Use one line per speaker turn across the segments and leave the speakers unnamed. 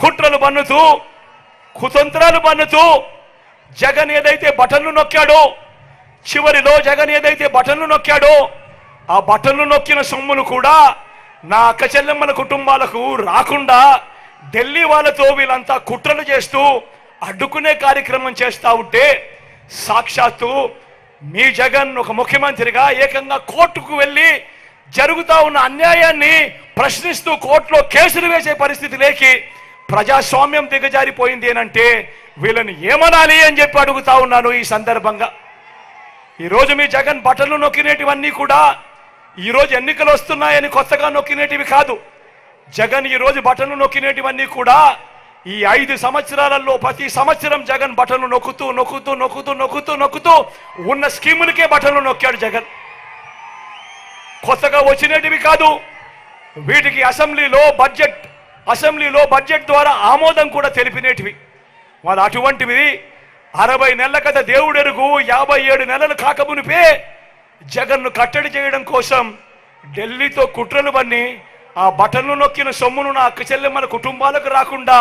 కుట్రలు పన్నుతూ కుతంత్రాలు పన్నుతూ జగన్ ఏదైతే బటన్లు నొక్కాడో చివరిలో జగన్ ఏదైతే బటన్లు నొక్కాడో ఆ బటన్లు నొక్కిన సొమ్ములు కూడా నా అక్క చెల్లెమ్మల కుటుంబాలకు రాకుండా ఢిల్లీ వాళ్ళతో వీళ్ళంతా కుట్రలు చేస్తూ అడ్డుకునే కార్యక్రమం చేస్తూ ఉంటే సాక్షాత్తు మీ జగన్ ఒక ముఖ్యమంత్రిగా ఏకంగా కోర్టుకు వెళ్ళి జరుగుతూ ఉన్న అన్యాయాన్ని ప్రశ్నిస్తూ కోర్టులో కేసులు వేసే పరిస్థితి లేకి ప్రజాస్వామ్యం దిగజారిపోయింది ఏనంటే వీళ్ళని ఏమనాలి అని చెప్పి అడుగుతా ఉన్నాను ఈ సందర్భంగా. ఈరోజు మీ జగన్ బట్టలు నొక్కినేటివన్నీ కూడా ఈరోజు ఎన్నికలు వస్తున్నాయని కొత్తగా నొక్కినేటివి కాదు. జగన్ ఈరోజు బట్టలు నొక్కినేటివన్నీ కూడా ఈ ఐదు సంవత్సరాలలో ప్రతి సంవత్సరం జగన్ బట్టలు నొక్కుతూ నొక్కుతూ నొక్కుతూ నొక్కుతూ నొక్కుతూ ఉన్న స్కీములకే బట్టలు నొక్కాడు జగన్. కొత్తగా వచ్చినటివి కాదు. వీటికి అసెంబ్లీలో బడ్జెట్ అసెంబ్లీలో బడ్జెట్ ద్వారా ఆమోదం కూడా తెలిపినేటివి. మరి అటువంటివి అరవై నెలల కథ దేవుడెరుగు యాభై ఏడు నెలలు కాకమునిపే జగన్ను కట్టడి చేయడం కోసం ఢిల్లీతో కుట్రలు బన్ని ఆ బటన్లు నొక్కిన సొమ్మును నా అక్కచెల్లి మన కుటుంబాలకు రాకుండా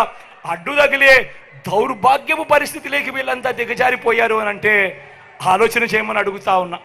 అడ్డు తగిలే దౌర్భాగ్యపు పరిస్థితిలోకి వీళ్ళంతా దిగజారిపోయారు అని అంటే ఆలోచన చేయమని అడుగుతా ఉన్నా.